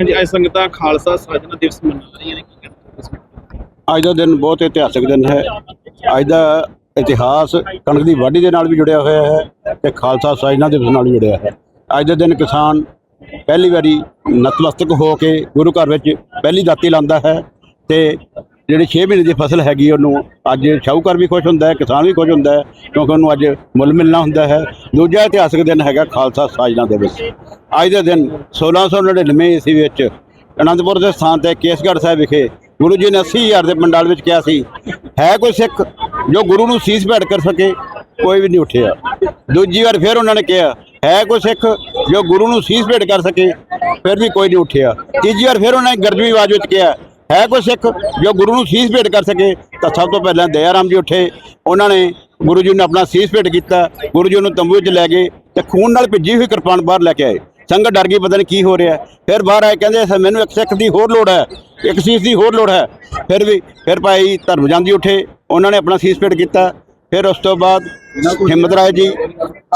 ਅੱਜ ਸੰਗਤਾਂ ਖਾਲਸਾ ਸਾਜਨਾ ਦਿਵਸ ਮਨਾ ਰਹੀਆਂ ਨੇ। ਕੀ ਅੱਜ ਦਾ ਦਿਨ ਬਹੁਤ ਇਤਿਹਾਸਕ ਦਿਨ ਹੈ। ਅੱਜ ਦਾ ਇਤਿਹਾਸ ਕਣਕ ਦੀ ਵਾਢੀ ਦੇ ਨਾਲ ਵੀ ਜੁੜਿਆ ਹੋਇਆ ਹੈ ਤੇ ਖਾਲਸਾ ਸਾਜਨਾ ਦਿਵਸ ਨਾਲ ਵੀ ਜੁੜਿਆ ਹੈ। ਅੱਜ ਦੇ ਦਿਨ ਕਿਸਾਨ ਪਹਿਲੀ ਵਾਰੀ ਨਤਮਸਤਕ ਹੋ ਕੇ ਗੁਰੂ ਘਰ ਵਿੱਚ ਪਹਿਲੀ ਦਾਤੀ ਲਾਉਂਦਾ ਹੈ ਤੇ ਜਿਹੜੀ 6 ਮਹੀਨੇ ਦੀ ਫਸਲ ਹੈਗੀ ਉਹਨੂੰ ਅੱਜ ਸ਼ਾਹੂਕਾਰ ਵੀ ਖੁਸ਼ ਹੁੰਦਾ ਹੈ, ਕਿਸਾਨ ਵੀ ਖੁਸ਼ ਹੁੰਦਾ ਹੈ, ਕਿਉਂਕਿ ਉਹਨੂੰ ਅੱਜ ਮੁੱਲ ਮਿਲਣਾ ਹੁੰਦਾ ਹੈ। ਦੂਜਾ ਇਤਿਹਾਸਕ ਦਿਨ ਹੈਗਾ ਖਾਲਸਾ ਸਾਜਨਾ ਦਿਵਸ ਅੱਜ ਦੇ ਦਿਨ 1699 ਈਸਵੀ ਵਿੱਚ ਅਨੰਦਪੁਰ ਦੇ ਸਥਾਨ ਤੇ ਕੇਸਗੜ੍ਹ ਸਾਹਿਬ ਵਿਖੇ ਗੁਰੂ ਜੀ ਨੇ 80000 ਦੇ ਪੰਡਾਲ ਵਿੱਚ ਕਿਹਾ ਸੀ, ਹੈ ਕੋਈ ਸਿੱਖ ਜੋ ਗੁਰੂ ਨੂੰ ਸੀਸ ਭੇਟ ਕਰ ਸਕੇ? ਕੋਈ ਵੀ ਨਹੀਂ ਉੱਠਿਆ। ਦੂਜੀ ਵਾਰ ਫਿਰ ਉਹਨਾਂ ਨੇ ਕਿਹਾ, ਹੈ ਕੋਈ ਸਿੱਖ ਜੋ ਗੁਰੂ ਨੂੰ ਸੀਸ ਭੇਟ ਕਰ ਸਕੇ? ਫਿਰ ਵੀ ਕੋਈ ਨਹੀਂ ਉੱਠਿਆ। ਤੀਜੀ ਵਾਰ ਫਿਰ ਉਹਨਾਂ ਨੇ ਗਰਜਵੀ ਆਵਾਜ਼ ਵਿੱਚ ਕਿਹਾ ਹੈ ਕੋਈ ਸਿੱਖ ਜੋ ਗੁਰੂ ਨੂੰ ਸੀਸ ਭੇਟ ਕਰ ਸਕੇ, ਤਾਂ ਸਭ ਤੋਂ ਪਹਿਲਾਂ ਦਇਆ ਰਾਮ ਜੀ ਉੱਠੇ। ਉਹਨਾਂ ਨੇ ਗੁਰੂ ਜੀ ਨੂੰ ਆਪਣਾ ਸੀਸ ਭੇਟ ਕੀਤਾ। ਗੁਰੂ ਜੀ ਨੂੰ ਤੰਬੂ 'ਚ ਲੈ ਗਏ ਤੇ ਖੂਨ ਨਾਲ ਭਿੱਜੀ ਹੋਈ ਕਿਰਪਾਨ ਬਾਹਰ ਲੈ ਕੇ ਆਏ। ਸੰਗਤ ਡਰ ਗਈ, ਪਤਾ ਨਹੀਂ ਕੀ ਹੋ ਰਿਹਾ ਫਿਰ ਬਾਹਰ ਆਏ, ਕਹਿੰਦੇ ਮੈਨੂੰ ਇੱਕ ਸਿੱਖ ਦੀ ਹੋਰ ਲੋੜ ਹੈ। ਇੱਕ ਸੀਸ ਦੀ ਹੋਰ ਲੋੜ ਹੈ। ਫਿਰ ਵੀ, ਫਿਰ ਭਾਈ ਧਰਮਜਨ ਜੀ ਉੱਠੇ। ਉਹਨਾਂ ਨੇ ਆਪਣਾ ਸੀਸ ਭੇਟ ਕੀਤਾ। ਫਿਰ ਉਸ ਤੋਂ ਬਾਅਦ ਹਿੰਮਤ ਰਾਏ ਜੀ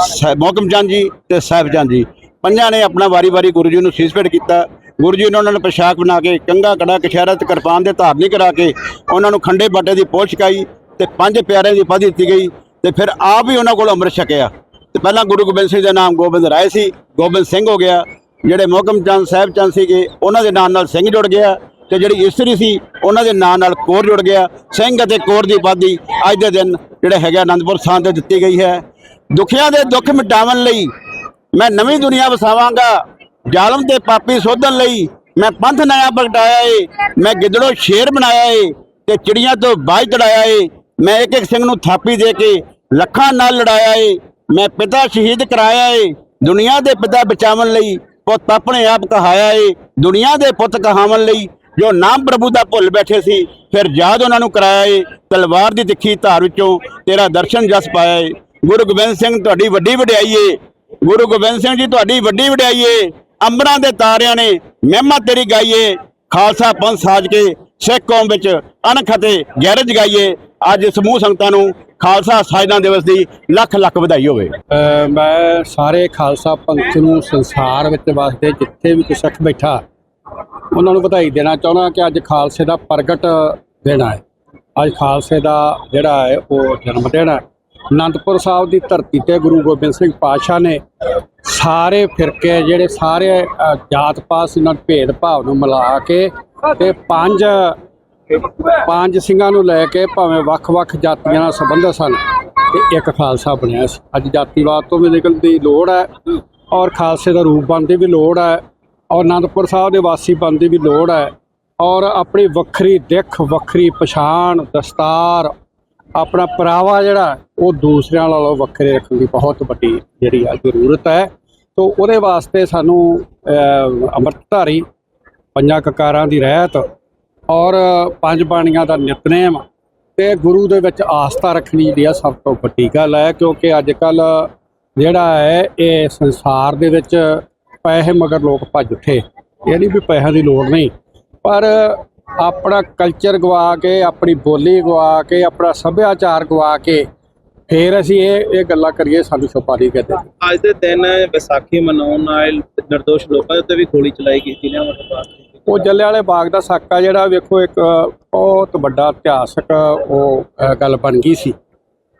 ਸਾਹਿਬ ਮੋਹਕਮ ਚੰਦ ਜੀ ਤੇ ਸਾਹਿਬ ਚੰਦ ਜੀ, ਪੰਜਾਂ ਨੇ ਆਪਣਾ ਵਾਰੀ-ਵਾਰੀ ਗੁਰੂ ਜੀ ਨੂੰ ਸੀਸ ਭੇਟ ਕੀਤਾ। ਗੁਰੂ ਜੀ ਨੇ ਉਹਨਾਂ ਨੂੰ ਪੋਸ਼ਾਕ ਬਣਾ ਕੇ ਕੰਗਾ ਕੜਾ ਕਛਹਿਰਾ ਤੇ ਕਿਰਪਾਨ ਦੇ ਧਾਰਨੀ ਕਰਾ ਕੇ ਉਹਨਾਂ ਨੂੰ ਖੰਡੇ ਬਾਟੇ ਦੀ ਪੋਛ ਛਕਾਈ ਤੇ ਪੰਜ ਪਿਆਰਿਆਂ ਦੀ ਪਦਵੀ ਦਿੱਤੀ ਗਈ ਤੇ ਫਿਰ ਆਪ ਹੀ ਉਹਨਾਂ ਕੋਲ ਅੰਮ੍ਰਿਤ ਛਕਿਆ। ਤੇ ਪਹਿਲਾਂ ਗੁਰੂ ਗੋਬਿੰਦ ਸਿੰਘ ਦਾ ਨਾਮ ਗੋਬਿੰਦ ਰਾਏ ਸੀ, ਗੋਬਿੰਦ ਸਿੰਘ ਹੋ ਗਿਆ। ਜਿਹੜੇ ਮੋਹਕਮ ਚੰਦ ਸਾਹਿਬ ਚੰਦ ਸੀਗੇ, ਉਹਨਾਂ ਦੇ ਨਾਂ ਨਾਲ ਸਿੰਘ ਜੁੜ ਗਿਆ ਤੇ ਜਿਹੜੀ ਇਸਤਰੀ ਸੀ, ਉਹਨਾਂ ਦੇ ਨਾਂ ਨਾਲ ਕੋਰ ਜੁੜ ਗਿਆ। ਸਿੰਘ ਅਤੇ ਕੋਰ ਦੀ ਉਪਾਧੀ ਅੱਜ ਦੇ ਦਿਨ ਜਿਹੜਾ ਹੈਗਾ ਅਨੰਦਪੁਰ ਸਥਾਨ ਤੇ ਦਿੱਤੀ ਗਈ ਹੈ। ਦੁਖੀਆਂ ਦੇ ਦੁੱਖ ਮਿਟਾਉਣ ਲਈ ਮੈਂ ਨਵੀਂ ਦੁਨੀਆ ਵਸਾਵਾਂਗਾ। ਜ਼ਾਲਮ ਤੇ ਪਾਪੀ ਸੋਧਣ ਲਈ ਮੈਂ ਪੰਥ ਨਇਆ ਪ੍ਰਗਟਾਇਆ ਏ, ਮੈਂ ਗਿੱਦੜੋ ਸ਼ੇਰ ਬਣਾਇਆ ਏ ਤੇ ਚਿੜੀਆਂ ਤੋਂ ਬਾਜ਼ ਚੜਾਇਆ ਏ। ਮੈਂ ਇੱਕ ਇੱਕ ਸਿੰਘ ਨੂੰ ਥਾਪੀ ਦੇ ਕੇ ਲੱਖਾਂ ਨਾਲ ਲੜਾਇਆ ਏ। ਮੈਂ ਪਿਤਾ ਸ਼ਹੀਦ ਕਰਾਇਆ ਏ। ਦੁਨੀਆ ਦੇ ਪਿਤਾ ਬਚਾਵਣ ਲਈ ਪੁੱਤ ਆਪਣੇ ਆਪ ਕਹਾਇਆ ਏ। ਦੁਨੀਆ ਦੇ ਪੁੱਤ ਕਹਾਵਣ ਲਈ ਜੋ ਨਾਮ ਪ੍ਰਭੂ ਦਾ ਭੁੱਲ ਬੈਠੇ ਸੀ, ਫਿਰ ਯਾਦ ਉਹਨਾਂ ਨੂੰ ਕਰਾਇਆ ਏ। ਤਲਵਾਰ ਦੀ ਤਿੱਖੀ ਧਾਰ ਵਿੱਚੋਂ ਤੇਰਾ ਦਰਸ਼ਨ ਜਸ ਪਾਇਆ ਏ। ਗੁਰੂ ਗੋਬਿੰਦ ਸਿੰਘ, ਤੁਹਾਡੀ ਵੱਡੀ ਵਡਿਆਈ ਏ। ਗੁਰੂ ਗੋਬਿੰਦ ਸਿੰਘ ਜੀ, ਤੁਹਾਡੀ ਵੱਡੀ ਵਡਿਆਈ ਏ। ਅੰਬਰਾਂ ਦੇ ਤਾਰਿਆਂ ਨੇ ਮਹਿਮਾ ਤੇਰੀ ਗਾਈਏ, ਖਾਲਸਾ ਪੰਥ ਸਾਜ ਕੇ ਸਿੱਖ ਕੌਮ ਵਿੱਚ ਅਣਖ ਅਤੇ ਗੈਰਜ ਜਗਾਈਏ। ਅੱਜ ਸਮੂਹ ਸੰਗਤਾਂ ਨੂੰ ਖਾਲਸਾ ਸਾਜਨਾ ਦਿਵਸ ਦੀ ਲੱਖ ਲੱਖ ਵਧਾਈ ਹੋਵੇ। ਮੈਂ ਸਾਰੇ ਖਾਲਸਾ ਪੰਥ ਨੂੰ ਸੰਸਾਰ ਵਿੱਚ ਵਸਦੇ ਜਿੱਥੇ ਵੀ ਕੋਈ ਸਿੱਖ ਬੈਠਾ, ਉਹਨਾਂ ਨੂੰ ਵਧਾਈ ਦੇਣਾ ਚਾਹੁੰਦਾ ਕਿ ਅੱਜ ਖਾਲਸੇ ਦਾ ਪ੍ਰਗਟ ਦਿਨ ਹੈ। ਅੱਜ ਖਾਲਸੇ ਦਾ ਜਿਹੜਾ ਹੈ, ਉਹ ਜਨਮ ਦਿਨ ਹੈ। ਅਨੰਦਪੁਰ ਸਾਹਿਬ ਦੀ ਧਰਤੀ ਤੇ ਗੁਰੂ ਗੋਬਿੰਦ ਸਿੰਘ ਪਾਤਸ਼ਾਹ ਨੇ ਸਾਰੇ ਫਿਰਕੇ ਜਿਹੜੇ ਸਾਰੇ ਜਾਤ ਪਾਤ ਇਹਨਾਂ ਨਾਲ ਭੇਦ ਭਾਵ ਨੂੰ ਮਿਲਾ ਕੇ ਤੇ ਪੰਜ ਪੰਜ ਸਿੰਘਾਂ ਨੂੰ ਲੈ ਕੇ ਭਾਵੇਂ ਵੱਖ-ਵੱਖ ਜਾਤੀਆਂ ਨਾਲ ਸੰਬੰਧਿਤ ਸਨ ਤੇ ਇੱਕ ਖਾਲਸਾ ਬਣਿਆ ਸੀ। ਅੱਜ ਜਾਤੀਵਾਦ ਤੋਂ ਵੀ ਨਿਕਲਣ ਦੀ ਲੋੜ ਹੈ ਔਰ ਖਾਲਸੇ ਦਾ ਰੂਪ ਬਣਨ ਦੀ ਵੀ ਲੋੜ ਹੈ ਔਰ ਅਨੰਦਪੁਰ ਸਾਹਿਬ ਦੇ ਵਾਸੀ ਬਣਨ ਦੀ ਵੀ ਲੋੜ ਹੈ ਔਰ ਆਪਣੀ ਵੱਖਰੀ ਦਿੱਖ, ਵੱਖਰੀ ਪਛਾਣ, ਦਸਤਾਰ ਆਪਣਾ ਪਰਾਵਾ ਜਿਹੜਾ, ਉਹ ਦੂਸਰਿਆਂ ਨਾਲੋਂ ਵੱਖਰੇ ਰੱਖਣ ਦੀ ਬਹੁਤ ਵੱਡੀ ਜਿਹੜੀ ਆ ਜ਼ਰੂਰਤ ਹੈ। ਤੋਂ ਉਹਦੇ ਵਾਸਤੇ ਸਾਨੂੰ ਅੰਮ੍ਰਿਤਧਾਰੀ, ਪੰਜਾਂ ਕਕਾਰਾਂ ਦੀ ਰਹਿਤ ਔਰ ਪੰਜ ਬਾਣੀਆਂ ਦਾ ਨਿਤਨੇਮ ਤੇ ਗੁਰੂ ਦੇ ਵਿੱਚ ਆਸਥਾ ਰੱਖਣੀ ਜਿਹੜੀ ਆ ਸਭ ਤੋਂ ਵੱਡੀ ਗੱਲ ਹੈ। ਕਿਉਂਕਿ ਅੱਜ ਕੱਲ ਜਿਹੜਾ ਹੈ, ਇਹ ਸੰਸਾਰ ਦੇ ਵਿੱਚ ਪੈਸੇ ਮਗਰ ਲੋਕ ਭੱਜ ਉੱਠੇ। ਇਹ ਨਹੀਂ ਵੀ ਪੈਸਿਆਂ ਦੀ ਲੋੜ ਨਹੀਂ, ਪਰ ਆਪਣਾ ਕਲਚਰ ਗਵਾ ਕੇ ਆਪਣੀ ਬੋਲੀ ਗਵਾ ਕੇ ਆਪਣਾ ਸੱਭਿਆਚਾਰ ਗਵਾ ਕੇ ਫੇਰ ਅਸੀਂ ਇਹ ਇਹ ਗੱਲਾਂ ਕਰੀਏ ਸਾਨੂੰ ਛੁਪਾ ਨਹੀਂ ਕਰਦੇ ਅੱਜ ਦੇ ਦਿਨ ਵਿਸਾਖੀ ਮਨਾਉਣ ਨਾਲ ਨਿਰਦੋਸ਼ ਲੋਕਾਂ ਦੇ ਉੱਤੇ ਵੀ ਗੋਲੀ ਚਲਾਈ ਗਈ ਸੀ ਨਾ ਮਤਲਬ ਉਹ ਜੱਲਿਆਂਵਾਲੇ ਬਾਗ ਦਾ ਸਾਕਾ ਜਿਹੜਾ ਵੇਖੋ ਇੱਕ ਬਹੁਤ ਵੱਡਾ ਇਤਿਹਾਸਕ ਉਹ ਗੱਲ ਬਣ ਗਈ ਸੀ।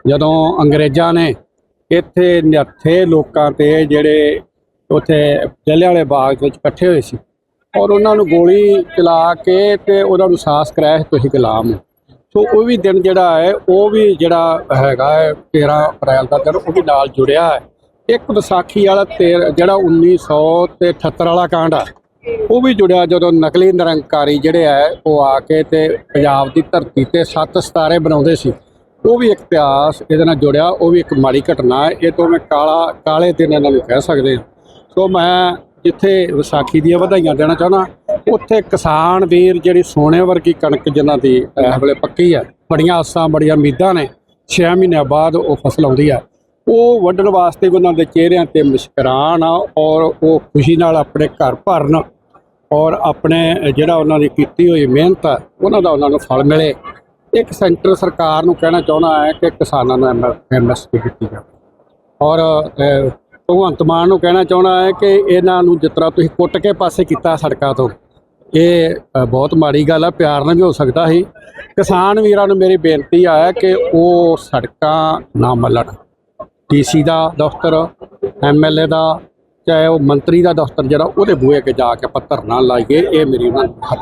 ਜਦੋਂ ਅੰਗਰੇਜ਼ਾਂ ਨੇ ਇੱਥੇ ਨਿਹੱਥੇ ਲੋਕਾਂ ਤੇ ਜਿਹੜੇ ਉੱਥੇ ਜੱਲਿਆਂਵਾਲੇ ਬਾਗ ਵਿੱਚ ਇਕੱਠੇ ਹੋਏ ਸੀ ਔਰ ਉਹਨਾਂ ਨੂੰ ਗੋਲੀ ਚਲਾ ਕੇ ਤੇ ਉਹਨਾਂ ਨੂੰ ਸਾਹਸ ਕਰਾਇਆ ਤੁਸੀਂ ਗੁਲਾਮ ਸੋ ਉਹ ਵੀ ਦਿਨ ਜਿਹੜਾ ਹੈ, ਉਹ ਵੀ ਜਿਹੜਾ ਹੈਗਾ ਹੈ 13 ਅਪ੍ਰੈਲ ਦਾ ਦਿਨ, ਉਹ ਵੀ ਨਾਲ ਜੁੜਿਆ ਹੈ। ਇੱਕ ਵਿਸਾਖੀ ਵਾਲਾ ਤੇਰ- ਜਿਹੜਾ 1978 ਵਾਲਾ ਕਾਂਡ ਆ, ਉਹ ਵੀ ਜੁੜਿਆ ਜਦੋਂ ਨਕਲੀ ਨਿਰੰਕਾਰੀ ਜਿਹੜੇ ਆ ਉਹ ਆ ਕੇ ਤੇ ਪੰਜਾਬ ਦੀ ਧਰਤੀ ਤੇ ਸੱਤ ਸਤਾਰੇ ਬਣਾਉਂਦੇ ਸੀ। ਉਹ ਵੀ ਇੱਕ ਇਤਿਹਾਸ ਇਹਦੇ ਨਾਲ ਜੁੜਿਆ, ਉਹ ਵੀ ਇੱਕ ਮਾੜੀ ਘਟਨਾ ਹੈ, ਇਹ ਤੋਂ ਮੈਂ ਕਾਲਾ, ਕਾਲੇ ਦਿਨ ਇਹਨਾਂ ਨੂੰ ਕਹਿ ਸਕਦੇ ਹਾਂ। ਸੋ ਮੈਂ ਜਿੱਥੇ ਵਿਸਾਖੀ ਦੀਆਂ ਵਧਾਈਆਂ ਦੇਣਾ ਚਾਹੁੰਦਾ, ਉੱਥੇ ਕਿਸਾਨ ਵੀਰ ਜਿਹੜੀ ਸੋਨੇ ਵਰਗੀ ਕਣਕ ਜਿਨ੍ਹਾਂ ਦੀ ਇਸ ਵੇਲੇ ਪੱਕੀ ਹੈ ਬੜੀਆਂ ਆਸਾਂ, ਬੜੀਆਂ ਉਮੀਦਾਂ ਨੇ 6 ਮਹੀਨਿਆਂ ਬਾਅਦ ਉਹ ਫਸਲ ਆਉਂਦੀ ਹੈ ਉਹ ਵੱਢਣ ਵਾਸਤੇ ਵੀ ਉਹਨਾਂ ਦੇ ਚਿਹਰਿਆਂ ਤੇ ਮੁਸਕਰਾਹਟ ਆ ਔਰ ਉਹ ਖੁਸ਼ੀ ਨਾਲ ਆਪਣੇ ਘਰ ਭਰਨ ਔਰ ਆਪਣੇ, ਜਿਹੜਾ ਉਹਨਾਂ ਦੀ ਕੀਤੀ ਹੋਈ ਮਿਹਨਤ ਆ, ਉਹਨਾਂ ਦਾ ਉਹਨਾਂ ਨੂੰ ਫਲ ਮਿਲੇ। ਇੱਕ ਸੈਂਟਰ ਸਰਕਾਰ ਨੂੰ ਕਹਿਣਾ ਚਾਹੁੰਦਾ ਹੈ ਕਿ ਕਿਸਾਨਾਂ ਨੂੰ ਐਮਐਸਪੀ ਦਿੱਤੀ ਜਾਵੇ। ਔਰ ਭਗਵੰਤ ਮਾਨ ਨੂੰ ਕਹਿਣਾ ਚਾਹੁੰਦਾ ਹੈ ਕਿ ਇਹਨਾਂ ਨੂੰ ਜਿਸ ਤਰ੍ਹਾਂ ਤੁਸੀਂ ਕੁੱਟ ਕੇ ਪਾਸੇ ਕੀਤਾ ਸੜਕਾਂ ਤੋਂ, ਇਹ ਬਹੁਤ ਮਾੜੀ ਗੱਲ ਆ, ਪਿਆਰ ਨਾਲ ਵੀ ਹੋ ਸਕਦਾ ਸੀ। ਕਿਸਾਨ ਵੀਰਾਂ ਨੂੰ ਮੇਰੀ ਬੇਨਤੀ ਆ ਕਿ ਉਹ ਸੜਕਾਂ ਨਾ ਮੱਲਣ। ਡੀਸੀ ਦਾ ਦਫ਼ਤਰ ਐਮਐਲਏ ਦਾ, ਚਾਹੇ ਉਹ ਮੰਤਰੀ ਦਾ ਦਫ਼ਤਰ ਜਿਹੜਾ, ਉਹਦੇ ਬੂਹੇ ਅੱਗੇ ਜਾ ਕੇ ਆਪਾਂ ਧਰਨਾ ਲਾਈਏ, ਇਹ ਮੇਰੀ ਉਹਨਾਂ ਨੂੰ ਹੱਥ